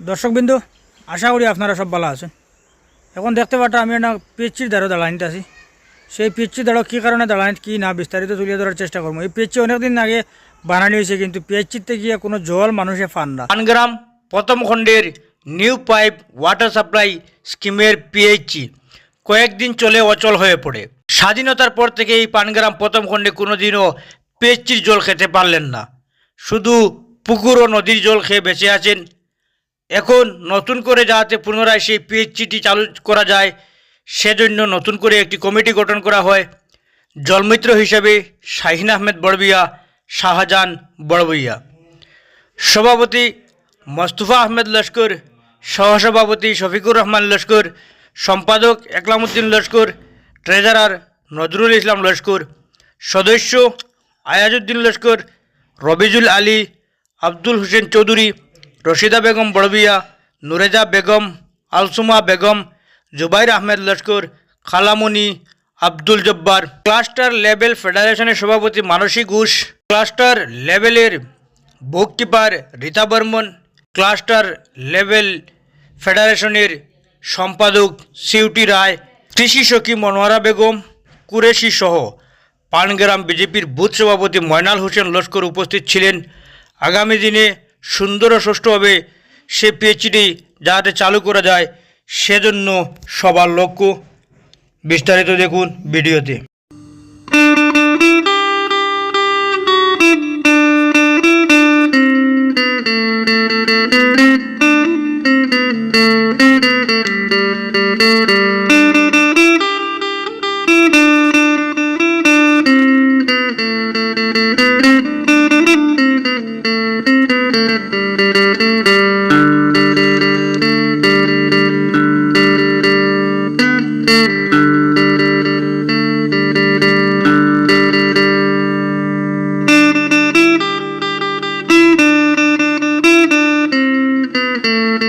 দর্শকবিন্দু, আশা করি আপনারা সব ভালো আছেন। এখন দেখতে পাটা আমি একটা পিএইচির দ্বারা দাঁড়ানিতে আছি। সেই পিএইচির দ্বারা কী কারণে দাঁড়ানিত কী না বিস্তারিত তুলে ধরার চেষ্টা করব। এই পিএইচি অনেকদিন আগে বানানি হয়েছে, কিন্তু পিএইচিতে গিয়ে কোনো জল মানুষে ফান না। পানগ্রাম প্রথম খণ্ডের নিউ পাইপ ওয়াটার সাপ্লাই স্কিমের পিএইচি কয়েকদিন চলে অচল হয়ে পড়ে। স্বাধীনতার পর থেকে এই পানগ্রাম প্রথম খণ্ডে কোনোদিনও পিএইচির জল খেতে পারলেন না। শুধু পুকুর ও নদীর জল খেয়ে বেঁচে আছেন এখন নতুন করে যাতে পুনরায় সেই পিএইচটি চালু করা যায়, সেজন্য নতুন করে একটি কমিটি গঠন করা হয়। জলমিত্র হিসেবে শাহিন আহমেদ বড়বিয়া, শাহজাহান বড়বইয়া। সভাপতি মোস্তফা আহমেদ লস্কর, সহসভাপতি শফিকুর রহমান লস্কর, সম্পাদক একলামুদ্দিন লস্কর, ট্রেজারার নজরুল ইসলাম লস্কর, সদস্য আয়াজউদ্দিন লস্কর, রবিজুল আলী, আব্দুল হোসেন চৌধুরী রশিদা বেগম বড়বিয়া, নুরেজা বেগম, আলসুমা বেগম, জুবাইর আহমেদ লস্কর খালামণি আব্দুল জব্বার। ক্লাস্টার লেভেল ফেডারেশনের সভাপতি মানসী ঘোষ। ক্লাস্টার লেভেলের bookkeeper Rita Barman. Cluster level ফেডারেশনের সম্পাদক সিউটি রায়। কৃষি সখী মনোয়ারা বেগম, কুরেশি সহ পানগ্রাম বিজেপির বুথ সভাপতি ময়নাল হোসেন লস্কর উপস্থিত ছিলেন। আগামী দিনে সুন্দর ও সুষ্ঠুভাবে সে পিএইচডি যাতে চালু করা যায়, সেজন্য সবার লক্ষ্য। বিস্তারিত দেখুন ভিডিওতে।